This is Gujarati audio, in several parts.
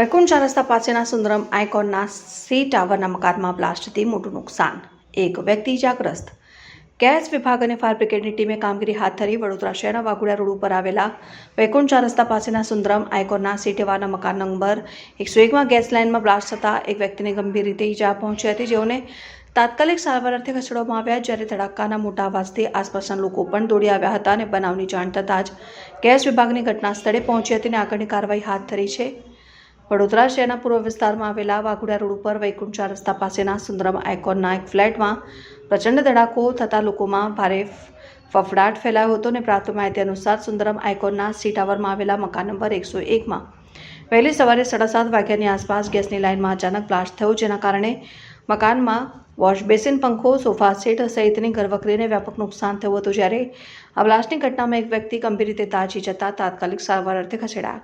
વૈકુંઠ રસ્તા પાસેના સુંદરમ આઇકોનના સી ટાવરના મકાનમાં બ્લાસ્ટથી મોટું નુકસાન. એક વ્યક્તિ ઇજાગ્રસ્ત. ગેસ વિભાગ અને ફાયર બ્રિગેડની ટીમે કામગીરી હાથ ધરી વડોદરા શહેરના વાઘોડિયા રોડ ઉપર આવેલા વૈકુંઠ રસ્તા પાસેના સુંદરમ આઇકોનના સી ટેવાના મકાન નંબર એકસો એકમાં ગેસ લાઇનમાં બ્લાસ્ટ થતાં એક વ્યક્તિને ગંભીર રીતે ઈજા પહોંચી હતી. જેઓને તાત્કાલિક સારવાર અર્થે ખસેડવામાં આવ્યા જ્યારે ધડાકાના મોટા અવાજથી આસપાસના લોકો પણ દોડી આવ્યા હતા અને બનાવની જાણ થતાં જ ગેસ વિભાગની ઘટના સ્થળે પહોંચી હતી અને આગળની કાર્યવાહી હાથ ધરી છે. વડોદરા શહેરના પૂર્વ વિસ્તારમાં આવેલા વાઘોડિયા રોડ ઉપર વૈકુંઠ રસ્તા પાસેના સુંદરમ આઇકોનના એક ફ્લેટમાં પ્રચંડ ધડાકો થતાં લોકોમાં ભારે ફફડાટ ફેલાયો હતો અને પ્રાપ્ત માહિતી અનુસાર સુંદરમ આઇકોનના સી ટાવરમાં આવેલા મકાન નંબર એકસો એકમાં વહેલી સવારે સાડા સાત વાગ્યાની આસપાસ ગેસની લાઇનમાં અચાનક બ્લાસ્ટ થયો, જેના કારણે મકાનમાં વોશ બેસિન પંખો, સોફા સેટ સહિતની ઘરવકરીને વ્યાપક નુકસાન થયું હતું જ્યારે આ બ્લાસ્ટની ઘટનામાં એક વ્યક્તિ ગંભીર રીતે તાજી જતા તાત્કાલિક સારવાર અર્થે ખસેડાયા.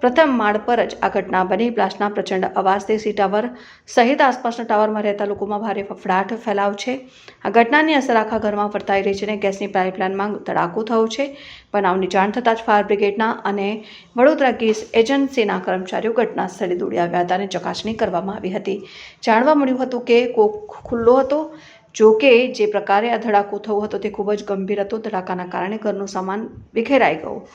પ્રથમ માળ પર જ આ ઘટના બની. બ્લાસ્ટના પ્રચંડ અવાજથી સી ટાવર સહિત આસપાસના ટાવરમાં રહેતા લોકોમાં ભારે ફફડાટ ફેલાવ છે. આ ઘટનાની અસર આખા ઘરમાં વર્તાઈ રહી છે અને ગેસની પાઇપલાઇનમાં ધડાકો થયો છે. બનાવની જાણ થતાં જ ફાયર બ્રિગેડના અને વડોદરા ગેસ એજન્સીના કર્મચારીઓ ઘટના સ્થળે દોડી આવ્યા હતા અને ચકાસણી કરવામાં આવી હતી. જાણવા મળ્યું હતું કે કોક ખુલ્લો હતો. જો કે, જે પ્રકારે આ ધડાકો થયો હતો તે ખૂબ જ ગંભીર હતો. ધડાકાના કારણે ઘરનો સામાન વિખેરાઈ ગયો.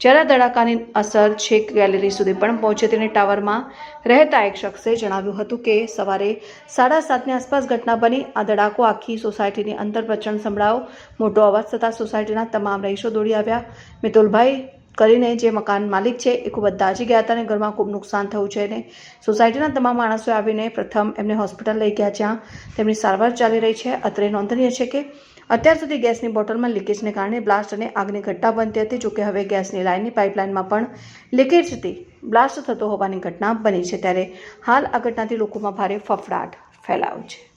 જ્યારે આ ધડાકાની અસર છેક ગેલેરી સુધી પણ પહોંચે તેને ટાવરમાં રહેતા એક શખ્સે જણાવ્યું હતું કે, સવારે સાડા સાતની આસપાસ ઘટના બની. આ ધડાકો આખી સોસાયટીની અંદર પ્રચંડ સંભળાયો. મોટો અવાજ થતાં સોસાયટીના તમામ રહીશો દોડી આવ્યા. મિતુલભાઈ કરીને જે મકાન માલિક છે એ ખૂબ જ દાજી ગયા હતા અને ઘરમાં ખૂબ નુકસાન થયું છે અને સોસાયટીના તમામ માણસો આવીને પ્રથમ એમને હોસ્પિટલ લઈ ગયા જ્યાં તેમની સારવાર ચાલી રહી છે. અત્રે નોંધનીય છે કે અત્યાર સુધી ગેસની બોટલમાં લીકેજને કારણે બ્લાસ્ટ અને આગની ઘટના બનતી હતી જોકે હવે ગેસની લાઇનની પાઇપલાઇનમાં પણ લીકેજથી બ્લાસ્ટ થતો હોવાની ઘટના બની છે ત્યારે હાલ આ ઘટનાથી લોકોમાં ભારે ફફડાટ ફેલાયો છે.